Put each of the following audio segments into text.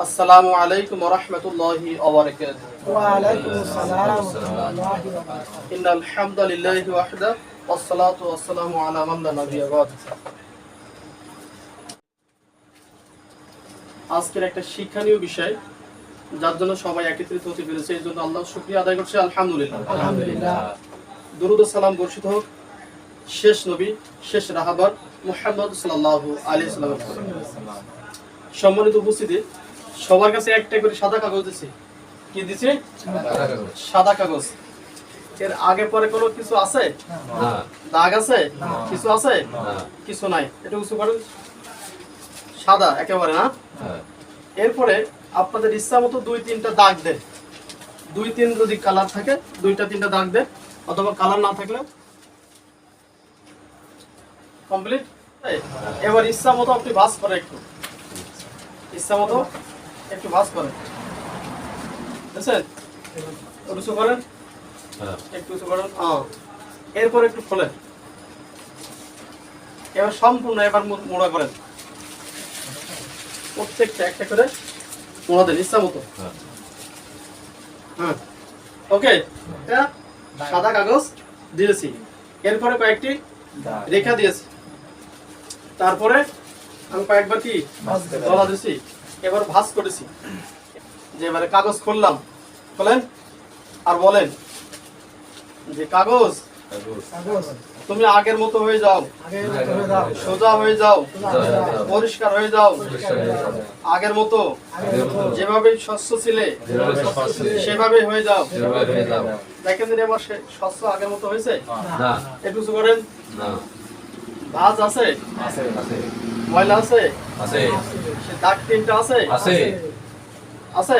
আসসালামু আলাইকুম রহমতুল্লাহি আজকের একটা শিক্ষণীয় বিষয় যার জন্য সবাই একত্রিত হতে পেরেছে এই জন্য আল্লাহ শুক্রিয়া আদায় করছে আলহামদুলিল্লাহ। সালাম বর্ষিত হোক শেষ নবী শেষ রাহাবার মোহাম্মদ সাল্লাল্লাহু আলী সাল্লাম সম্মানিত উপস্থিতি সবার কাছে একটা করে সাদা কাগজ দিছি। কি দিছি? সাদা কাগজ। এর আগে পরে কোনো কিছু আছে? দাগ আছে? কিছু আছে? কিছু নাই। এটা উঁচু করেন সাদা একেবারে না? এরপরে আপনাদের ইচ্ছা মতো দুই তিনটা দাগ দেন। দুই তিন যদি কালার থাকে দুইটা তিনটা দাগ দেন অথবা কালার না থাকলে। কমপ্লিট? এবার ইচ্ছা মতো আপনি ভাস করে একটু। ইচ্ছা মতো একটু ভাস করেন। বুঝছেন উঁচু করেন। একটু উঁচু করেন। হ্যাঁ এরপর একটু খোলেন। এবার সম্পূর্ণ এবার মোড়া করেন। প্রত্যেকটা একটা করে মোড়া দেন ইচ্ছা মতো। হ্যাঁ। ওকে? এটা সাদা কাগজ দিয়েছি। এরপরে কয়েকটি রেখা দিয়েছি। তারপরে আমি কয়েকবার কি? দলা দিয়েছি। এবার ভাঁজ করেছি। যে এবারে কাগজ খুললাম খোলেন আর বলেন যে কাগজ তুমি আগের মতো হয়ে যাও সোজা হয়ে যাও পরিষ্কার হয়ে যাও। আগের মতো যেভাবে স্বচ্ছ ছিলে সেভাবে হয়ে যাও। দেখেন এবার স্বচ্ছ আগের মতো হয়েছে? একটু করেন। ভাজ আছে। ময়লা আছে? সে দাগ তিনটা আছে? আছে।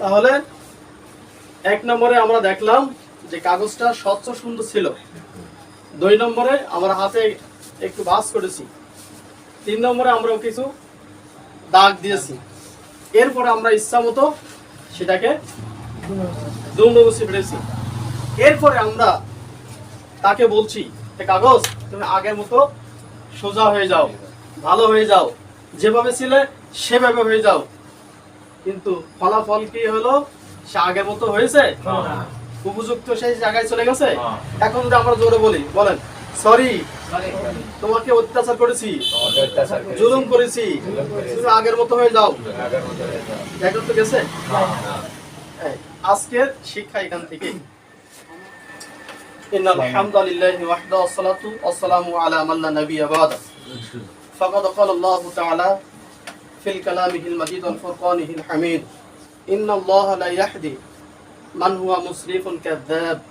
তাহলে এক নম্বরে আমরা দেখলাম যে কাগজটা স্বচ্ছ সুন্দর ছিল। দুই নম্বরে আমরা হাতে একটু ভাঁজ করেছি। তিন নম্বরে আমরাও কিছু দাগ দিয়েছি। এরপরে আমরা ইচ্ছা মতো সেটাকে দুমড়ুমুছি ফেলেছি এরপরে আমরা তাকে বলছি কাগজ তুমি আগের মতো সোজা হয়ে যাও ভালো হয়ে যাও যেভাবে ছিলে সেভাবে হয়ে যাও। কিন্তু ফলাফল কি হলো? সে আগের মতো হয়েছে? উপযুক্ত সেই জায়গায় চলে গেছে? এখন যদি আমরা জোরে বলি বলেন সরি তোমাকে অত্যাচার করেছি জুলুম করেছি তুমি আগের মতো হয়ে যাও। এখন তো গেছে? আজকের শিক্ষা এখান থেকে। إن الحمد لله وحده والصلاة والسلام على من لا نبي بعده فقد قال الله تعالى في كلامه المجيد والفرقانه الحميد إن الله لا يهدي من هو مسرف كذاب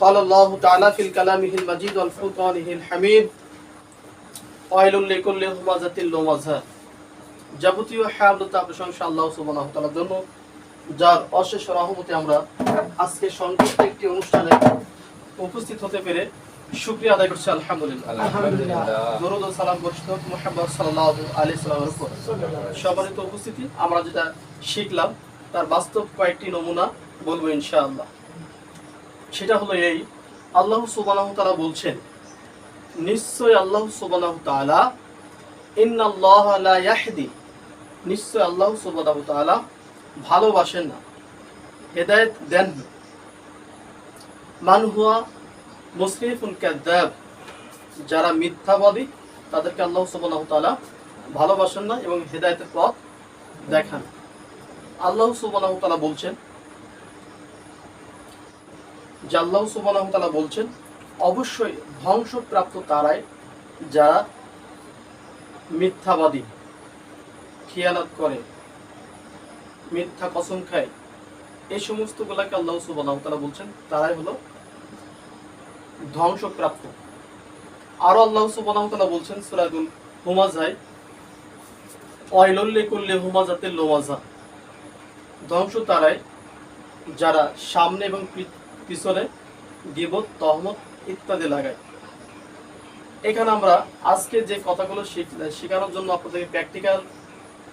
قال الله تعالى في كلامه المجيد والفرقانه الحميد ويل لكل همزة لمزة যাবতীয় হ্যাবলতা প্রশংসা আল্লাহ সুবহানাহু ওয়া তাআলার জন্য যার অশেষ রহমতে আমরা আজকে সংক্ষিপ্ত একটি অনুষ্ঠানে উপস্থিত হতে পেরে শুকরিয়া আদায় করছি আলহামদুলিল্লাহ। দরুদ সালাম বর্ষিত মুহাম্মদ সাল্লামের উপর। সম্মানিত উপস্থিতি আমরা যেটা শিখলাম তার বাস্তব কয়েকটি নমুনা বলব ইনশাআল্লাহ। সেটা হলো এই আল্লাহ সুবহানাহু তাআলা বলছেন নিশ্চয় আল্লাহ সুবহানাহু তাআলা ইন্নাল্লাহা লা ইয়াহদি নিশ্চয় আল্লাহ সুবহানাহু তাআলা ভালোবাসেন না। হেদায়েত দেন না। মান হুয়া মুসরিফুন কাযযাব যারা মিথ্যাবাদী, তাদেরকে আল্লাহ সুবহানাহু তালা ভালোবাসেন না এবং হেদায়েতের পথ দেখান। আল্লাহ সুবহানাহু তাআলা বলছেন, যে আল্লাহ সুবহানাহু তাআলা বলছেন, অবশ্যই ধ্বংসপ্রাপ্ত তারাই যারা মিথ্যাবাদী, খিয়ানত করে। মিথ্যা কসম খায়। এই সমস্ত গুলাকে আল্লাহ সুবহানাহু তাআলা বলছেন, তারাই হলো ধ্বংসপ্রাপ্ত। আরও আল্লাহ সুবহানাহু তাআলা বলছেন, সূরাতুল হুমাজায়, ওয়াইলুল লিকুল্লি হুমাজাতিল লুমাজা। ধ্বংস তারাই যারা সামনে এবং পিছনে গিবত, তহমত ইত্যাদি লাগায়। এখানে আমরা আজকে যে কথাগুলো শিখ- শেখানোর জন্য আপনাদেরকে প্র্যাকটিক্যাল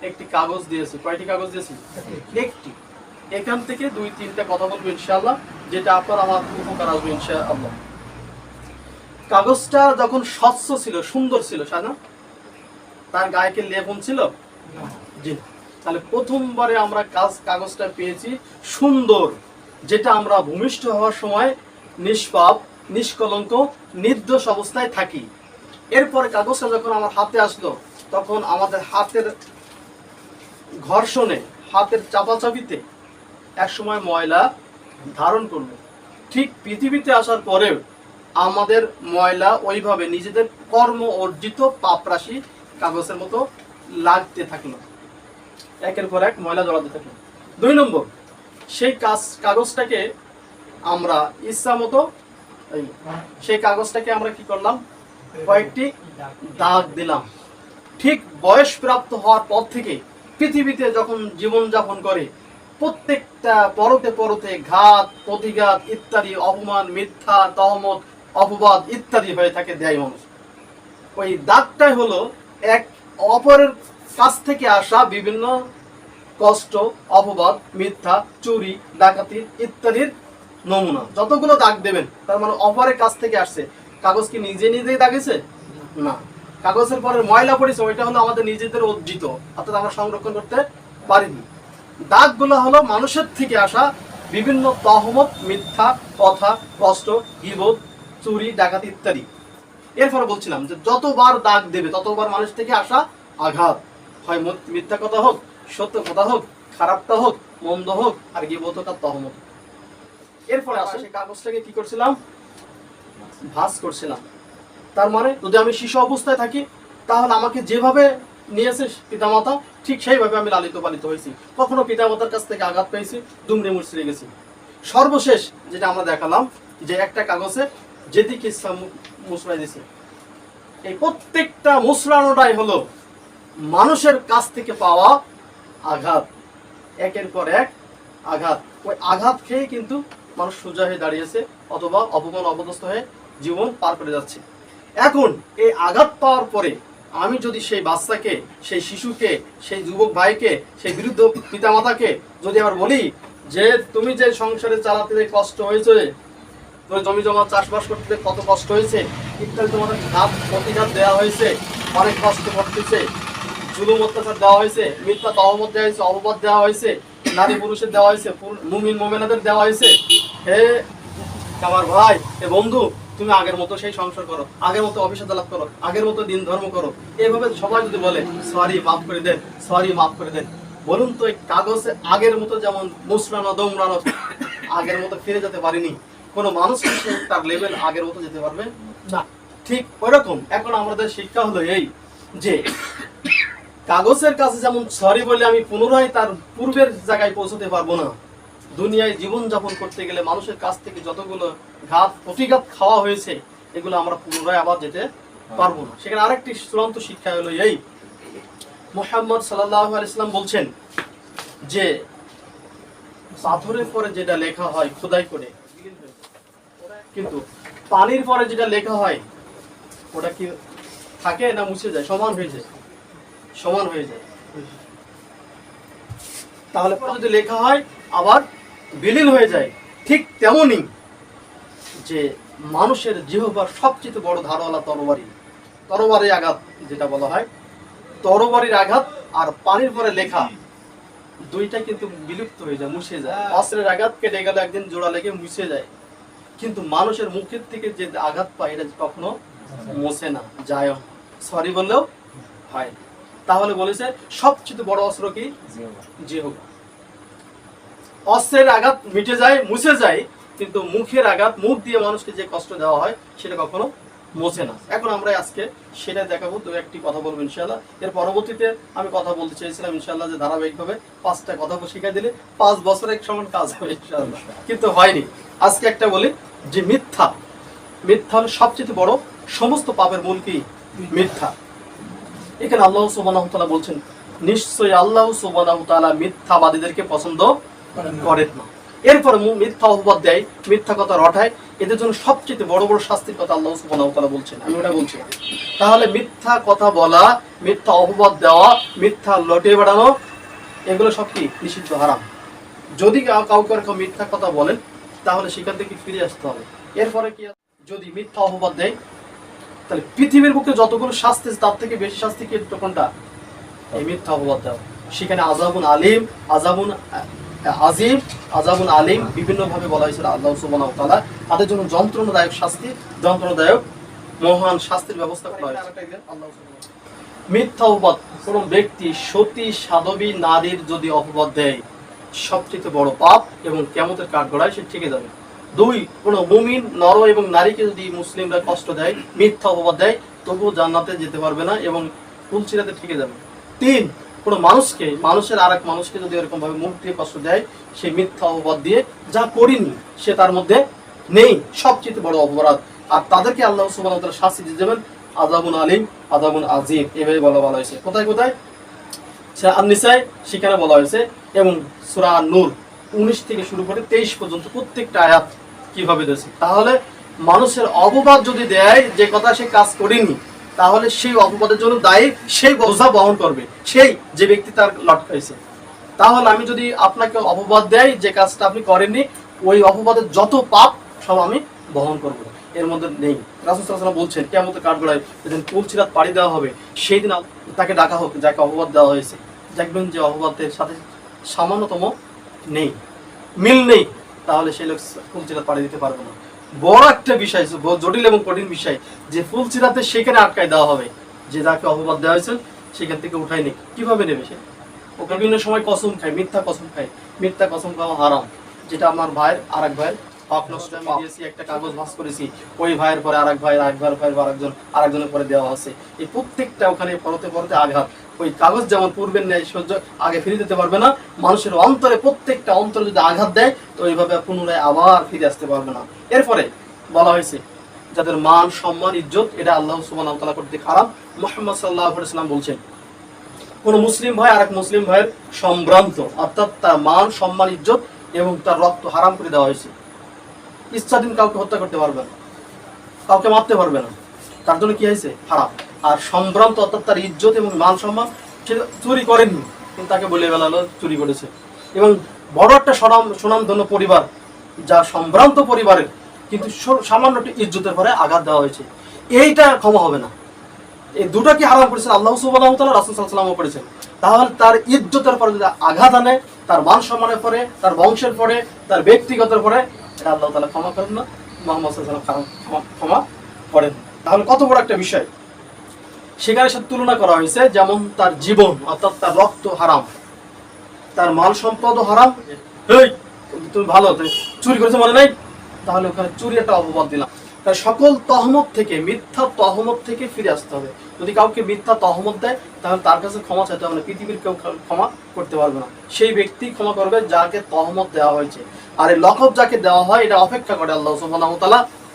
একটি কাগজ দিয়েছি। কয়টি কাগজ দিয়েছি? একটি। এখান থেকে দুই, তিনটা কথা বলব ইনশাআল্লাহ, যেটা আপনার আমার উপকার আসবে ইনশাআল্লাহ। কাগজটা যখন স্বচ্ছ ছিল, সুন্দর ছিল না? তার গায়ে কি লেপন ছিল? জি। তাহলে প্রথমবারে আমরা কাজ কাগজটা পেয়েছি সুন্দর, যেটা আমরা ভূমিষ্ঠ হওয়ার সময় নিষ্পাপ, নিষ্কলঙ্ক, নির্দোষ অবস্থায় থাকি। এরপরে কাগজটা যখন আমার হাতে আসলো, তখন আমাদের হাতের ঘর্ষণে হাতের চাপাচাপিতে এক সময় ময়লা ধারণ করল। ঠিক পৃথিবীতে আসার পরেও আমাদের ময়লা ওইভাবে নিজেদের কর্ম অর্জিত পাপরাশি কাগজের মতো লাগতে থাকল। একের পর এক ময়লা জড়াতে থাকল। দুই নম্বর, সেই কাজ, কাগজটাকে আমরা ইচ্ছা মতো সেই কাগজটাকে আমরা কি করলাম? কয়েকটি দাগ দিলাম। ঠিক বয়স প্রাপ্ত হওয়ার পর থেকে পৃথিবীতে যখন জীবন যাপন করে, প্রত্যেকটা পরতে পরতে ঘাত, প্রতিঘাত, ইত্যাদি, অপমান, মিথ্যা, তহমত, অপবাদ ইত্যাদি হয়ে থাকে দেয় মানুষ। ওই দাগটাই হলো এক অপরের কাছ থেকে আসা বিভিন্ন কষ্ট, অপবাদ, মিথ্যা, চুরি, ডাকাতি ইত্যাদির নমুনা। যতগুলো দাগ দেবেন, তার মানে অপরের কাছ থেকে আসছে। কাগজ কি নিজে নিজেই দাগেছে না। কাগজের পরে ময়লা পড়েছে, ওইটা হলো আমাদের নিজেদের অর্জিত, অর্থাৎ আমরা সংরক্ষণ করতে পারিনি। দাগগুলো হলো মানুষের থেকে আসা বিভিন্ন তহমত, মিথ্যা, কথা, কষ্ট, গিবত, চুরি, ডাকাতি ইত্যাদি। এরপরে বলছিলাম যে যতবার দাগ দেবে, ততবার মানুষ থেকে আসা আঘাত। হয় মিথ্যা কথা হোক, সত্য কথা হোক, খারাপটা হোক, মন্দ হোক, আর গিবত হোক আর তহমত এরপরে আসে কাগজটাকে কি করছিলাম? ভাস করছিলাম। তার মানে যদি আমি শিশু অবস্থায় থাকি, তাহলে আমাকে যেভাবে নিয়েছে পিতামাতা, ঠিক সেইভাবে আমি লালিত পালিত হয়েছি। কখনো পিতামাতার কাছ থেকে আঘাত পেয়েছি, দুমড়ে মুচড়ে গেছি। সর্বশেষ যেটা আমরা দেখালাম, যে একটা কাগজে যেদিকে ইচ্ছা মু- মুচড়াই দিছে এই প্রত্যেকটা মুসড়ানোটাই হলো মানুষের কাছ থেকে পাওয়া আঘাত। একের পর এক আঘাত। ওই আঘাত খেয়ে কিন্তু মানুষ সোজা হয়ে দাঁড়িয়েছে, অথবা অপমান অপদস্থ হয়ে জীবন পার করে যাচ্ছে। এখন এই আঘাত পাওয়ার পরে আমি যদি সেই বাচ্চাকে, সেই শিশুকে, সেই যুবক ভাইকে, সেই বিরুদ্ধ পিতামাতাকে যদি আবার বলি যে তুমি যে সংসারে চালাতে কষ্ট হয়েছে জমি জমা চাষবাস করতে কত কষ্ট হয়েছে, ইত্যাদি তোমাদের ঘাত প্রতিঘাত দেওয়া হয়েছে, অনেক কষ্ট করতেছে, জুলুম অত্যাচার দেওয়া হয়েছে, মিথ্যা তহমত দেওয়া হয়েছে, অপবাদ দেওয়া হয়েছে, নারী পুরুষের দেওয়া হয়েছে মুমিন, মোমেনাদের দেওয়া হয়েছে। হে আমার ভাই এ বন্ধু তুমি আগের মতো সেই সংসার করো, আগের মতো অফিস আদালত করো, আগের মতো দিন ধর্ম করো। এইভাবে সবাই যদি বলে, সরি, মাফ করে দেন, সরি, মাফ করে দেন। বলুন তো, এই কাগজে আগের মতো যেমন মুসরানো, দমরানো, আগের মতো ফিরে যেতে পারিনি। কোনো মানুষ তার লেভেল আগের মতো যেতে পারবে? না। ঠিক ওইরকম। এখন আমাদের শিক্ষা হলো এই যে, কাগজের কাছে যেমন সরি বলে আমি পুনরায় তার পূর্বের জায়গায় পৌঁছতে পারব না, দুনিয়ায় জীবন যাপন করতে গেলে মানুষের কাছ থেকে যতগুলো ঘাত প্রতিঘাত খাওয়া হয়েছে এগুলো আমরা পুনরায় আবার যেতে পারব না। সেখানে আরেকটি চূড়ান্ত শিক্ষা হলো এই। মোহাম্মদ সাল্লাহ ইসলাম বলছেন যে পাথরের পরে যেটা লেখা হয় খোদাই করে। কিন্তু পানির পরে যেটা লেখা হয় ওটা কি থাকে না মুছে যায়? সমান হয়ে যায়। সমান হয়ে যায়। তাহলে যদি লেখা হয় আবার বিলীন হয়ে যায়। ঠিক তেমনই যে মানুষের জিহবার সবচেয়ে বড় ধারওয়ালা তরবারি তরবারি আঘাত যেটা বলা হয়। তরবারির আঘাত আর পানির পরে লেখা দুইটা কিন্তু বিলুপ্ত হয়ে যায় মুছে যায়। অস্ত্রের আঘাত কেটে গেলে একদিন জোড়া লেগে মুছে যায়। কিন্তু মানুষের মুখের থেকে যে আঘাত পায় এটা কখনো মোছে না যায় সরি বললেও হয়। তাহলে বলেছে সবচেয়ে বড় অস্ত্র কি? জিহবা। অস্ত্রের আঘাত মিটে যায় মুছে যায়। কিন্তু মুখের আঘাত মুখ দিয়ে মানুষকে যে কষ্ট দেওয়া হয় সেটা কখনো মোছে না। এখন আমরা আজকে সেটা দেখাবো দু একটি কথা বলব ইনশাল্লাহ এর পরবর্তীতে আমি কথা বলতে চাইছিলাম ইনশাল্লাহ যে ধারাবাহিকভাবে পাঁচটা কথা শিখাই দিলে পাঁচ বছরের সমান কাজ হবে ইনশাল্লাহ কিন্তু হয়নি। আজকে একটা বলি যে মিথ্যা। মিথ্যা হলো সবচেয়ে বড় সমস্ত পাপের মূল কি? মিথ্যা। এখানে আল্লাহ সুবহানাহু ওয়া তাআলা বলছেন নিশ্চয়ই আল্লাহ সুবহানাহু ওয়া তাআলা মিথ্যাবাদীদেরকে পছন্দ করেন না। এরপরে মিথ্যা অপবাদ দেয়, মিথ্যা কথা রটায়। এদের জন্য সবচেয়ে বড় বড় শাস্তির কথা আল্লাহ ওয়া বলছেন। আমি ওটা বলছি। তাহলে মিথ্যা কথা বলা, মিথ্যা অপবাদ দেওয়া, মিথ্যা লটে বেড়ানো, এগুলো সব কি? নিষিদ্ধ, হারাম। যদি কাউ- কাউকে এরকম মিথ্যা কথা বলেন তাহলে সেখান থেকে ফিরে আসতে হবে। এরপরে কি যদি মিথ্যা অপবাদ দেয়, তাহলে পৃথিবীর বুকে যতগুলো শাস্তি তার থেকে বেশি শাস্তি কি? কোনটা? এই মিথ্যা অপবাদ দেওয়া। সেখানে আজাবুন আলিম আজাবুন আহ, আজিম আজাবুন আলিম বিভিন্ন ভাবে বলা হয়েছিল আল্লাহ সুবহানাহু ওয়া তাআলা। তাদের জন্য যন্ত্রণাদায়ক শাস্তি যন্ত্রণাদায়ক মহান শাস্তির ব্যবস্থা করা হয়েছে। মিথ্যা অপবাদ। কোন ব্যক্তি সতী সাধবী নারীর যদি অপবাদ দেয় সবচেয়ে বড় পাপ এবং কেমতের কাঠ গড়ায় সে ঠিকে যাবে। দুই কোন মুমিন নর এবং নারীকে যদি মুসলিমরা কষ্ট দেয় মিথ্যা অপবাদ দেয় তবুও জান্নাতে যেতে পারবে না এবং ফুলচিরাতে ঠিকে যাবে। তিন কোন মানুষকে, মানুষের আর এক মানুষকে যদি এরকম ভাবে মুখ দিয়ে কষ্ট দেয়, সে মিথ্যা অপবাদ দিয়ে যা করিনি, সে তার মধ্যে নেই। সবচেয়ে বড় অপরাধ। আর তাদেরকে আল্লাহ ওয়া শাস্তি দিয়ে দেবেন, আযাবুন আলিম, আযাবুন আজিম। এভাবে বলা বলা হয়েছে। কোথায় কোথায়? আন-নিসায়, সেখানে বলা হয়েছে, এবং সূরা নূর উনিশ থেকে শুরু করে তেইশ পর্যন্ত প্রত্যেকটা আয়াত কীভাবে দিয়েছে তাহলে মানুষের অপবাদ যদি দেয়, যে কথা সে কাজ করেনি তাহলে সেই অপবাদের জন্য দায়ী সেই বোঝা বহন করবে, সেই যে ব্যক্তি তার লটকাইছে তাহলে আমি যদি আপনাকে অপবাদ দেয় যে কাজটা আপনি করেননি, ওই অপবাদের যত পাপ সব আমি বহন করব। এর মধ্যে নেই। রাসুসাল্লাম বলছেন কেমন কাঠগড়ায় যেদিন কুলচিরাত পাড়ি দেওয়া হবে, সেই দিন তাকে ডাকা হোক, যাকে অপবাদ দেওয়া হয়েছে। দেখবেন যে অপবাদের সাথে সামান্যতম নেই। মিল নেই। তাহলে সেই লোক ফুলচিরাত পাড়ি দিতে পারবে না। বড় একটা বিষয় জটিল এবং কঠিন বিষয় যে ফুলচিরাতে সেখানে আটকায় দেওয়া হবে। যে যাকে অপবাদ দেওয়া হয়েছে সেখান থেকে উঠাই নেই কীভাবে নেবে সে? ও বিভিন্ন সময় কসম খায় মিথ্যা কসম খায়। মিথ্যা কসম খাওয়া হারাম। যেটা আমার ভাইয়ের আর এক ভাইয়ের। হক নষ্ট আমি দিয়েছি একটা কাগজ ভাস করেছি। ওই ভাইয়ের পরে আরেক ভাই আরেক ভাইয়ের ভাইয়ের পর আরেকজন আরেকজনের পরে দেওয়া আছে এই প্রত্যেকটা ওখানে পরতে পরতে আঘাত। ওই কাগজ যেমন পূর্বের ন্যায় সহ্য আগে ফিরে দিতে পারবে না। মানুষের অন্তরে, প্রত্যেকটা অন্তরে যদি আঘাত দেয়, তো ওইভাবে পুনরায় আবার ফিরে আসতে পারবে না। এরপরে বলা হয়েছে, যাদের মান, সম্মান, ইজ্জত, এটা আল্লাহ তাআলা করতে খারাপ মুহাম্মদ সাল্লাল্লাহু আলাইহি বলছেন, কোন মুসলিম ভাই, আরেক মুসলিম ভাইয়ের সম্ভ্রান্ত, অর্থাৎ তার মান, সম্মান, ইজ্জত এবং তার রক্ত হারাম করে দেওয়া হয়েছে। ইচ্ছাধীন কাউকে হত্যা করতে পারবে না, কাউকে মারতে পারবে না। তার জন্য কি হয়েছে? হারাম। আর সম্ভ্রান্ত অর্থাৎ তার ইজ্জত এবং মান সম্মান সে চুরি করেননি। কিন্তু তাকে বলে বেলালো চুরি করেছে। এবং বড় একটা সুনাম সুনামধন্য পরিবার, যা সম্ভ্রান্ত পরিবারের কিন্তু সামান্য একটি ইজ্জতের পরে আঘাত দেওয়া হয়েছে। এইটা ক্ষমা হবে না। এই দুটা কি হারাম করেছেন আল্লাহ তাআলা, রাসূল ওয়াসাল্লামও করেছেন। তাহলে তার ইজ্জতের পরে যদি আঘাত আনে, তার মান সম্মানের পরে, তার বংশের পরে, তার ব্যক্তিগতের পরে, এটা আল্লাহ তালা ক্ষমা করেন না। মোহাম্মদ ক্ষমা করেন। তাহলে কত বড় একটা বিষয়। সেখানে সাথে তুলনা করা হয়েছে, যেমন তার জীবন, অর্থাৎ তার রক্ত হারাম। তার মাল সম্পদও হারাম। তুমি ভালো চুরি করেছ মনে নাই? তাহলে ওখানে চুরি একটা অপবাদ দিলাম। তাই সকল তহমত থেকে, মিথ্যা তহমত থেকে ফিরে আসতে হবে। যদি কাউকে মিথ্যা তহমত দেয়, তাহলে তার কাছে ক্ষমা চাইতে হবে পৃথিবীর কেউ ক্ষমা করতে পারবে না। সেই ব্যক্তি ক্ষমা করবে যাকে তহমত দেওয়া হয়েছে। আর এই লকব যাকে দেওয়া হয়, এটা অপেক্ষা করে আল্লাহ সুবহানাহু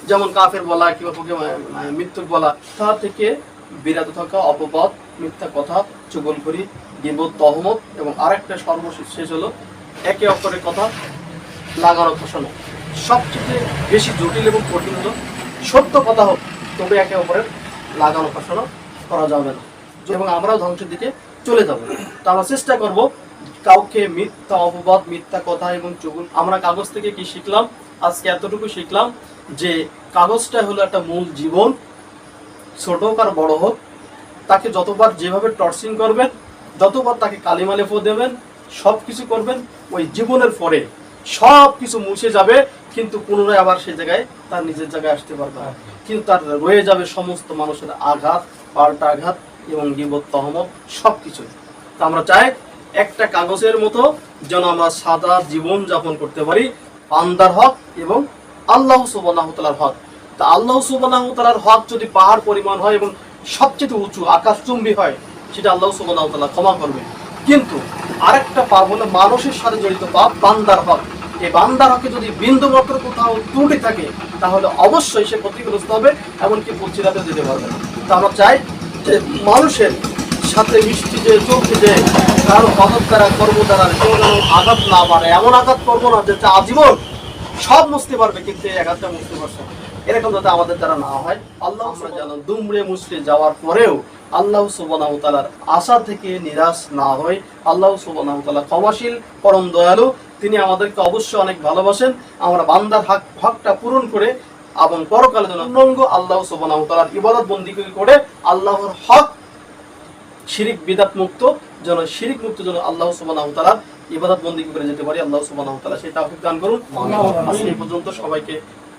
যেমন কাফের বলা কিংবা মৃত্যুর বলা তা থেকে বিরত থাকা, অপবাদ, মিথ্যা কথা, চুগলখড়ি, গিবত, তহমত এবং আরেকটা সর্বশেষ শেষ হলো একে অপরের কথা লাগানো খসানো সবচেয়ে বেশি জটিল এবং কঠিন হলো, সত্য কথা হোক, তবে একে অপরের লাগানো খসানো করা যাবে না এবং আমরাও ধ্বংসের দিকে চলে যাব। তো আমরা চেষ্টা করব কাউকে মিথ্যা, অপবাদ, মিথ্যা কথা এবং চুগুল, আমরা কাগজ থেকে কি শিখলাম? আজকে এতটুকু শিখলাম যে কাগজটা হলো একটা মূল জীবন ছোট হোক আর বড় হোক, তাকে যতবার যেভাবে টর্চিং করবেন, যতবার তাকে কালিমা লেপো দেবেন সব কিছু করবেন, ওই জীবনের পরে সব কিছু মুছে যাবে, কিন্তু পুনরায় আবার সেই জায়গায় তার নিজের জায়গায় আসতে পারবে না। কিন্তু তার রয়ে যাবে সমস্ত মানুষের আঘাত, পাল্টা আঘাত এবং গিবত, তহমত সব কিছু তা আমরা চাই একটা কাগজের মতো যেন আমরা সাদা জীবন যাপন করতে পারি আন্দার হক এবং আল্লাহ সুবহানাহু হক। তা আল্লাহ সুবহানাহু তাআলার হক যদি পাহাড় পরিমাণ হয় এবং সবচেয়ে উঁচু, আকাশচুম্বী হয়, সেটা আল্লাহ সুবহানাহু তাআলা ক্ষমা করবে। কিন্তু আরেকটা পাপ হলো মানুষের সাথে জড়িত পাপ, বান্দার হক। এই বান্দার হকে যদি বিন্দু মাত্র কোথাও ত্রুটি থাকে, তাহলে অবশ্যই সে ক্ষতিগ্রস্ত হবে, এমনকি পচিরাতে যেতে পারবে না। তা আমরা চাই যে মানুষের সাথে মিষ্টি যে, চলতে যে, কারও কথা দ্বারা, কর্ম দ্বারা কেউ আঘাত না পারে এমন আঘাত করব না যে আজীবন সব মুছতে পারবে, কিন্তু এই আঘাতটা মুছতে পারছে না। এরকম যাতে আমাদের দ্বারা না হয় আল্লাহ আমরা যেন দুমড়ে মুছড়ে যাওয়ার পরেও আল্লাহ সুবহানাহু তাআলার আশা থেকে নিরাশ না হয় আল্লাহ সুবহানাহু তাআলা ক্ষমাশীল পরম দয়ালু। তিনি আমাদেরকে অবশ্যই অনেক ভালোবাসেন। আমরা বান্দার হক হকটা পূরণ করে এবং পরকালে যেন পূর্ণাঙ্গ আল্লাহ সুবহানাহু তাআলার ইবাদত বন্দি করে আল্লাহর হক শিরিক বিদাত মুক্ত যেন শিরিক মুক্ত যেন আল্লাহ সুবহানাহু তাআলা ইবাদত বন্দী করে যেতে পারি। আল্লাহ সুবহানাহু তাআলা সেই তাওফিক দান করুন। আজকে পর্যন্ত সবাইকে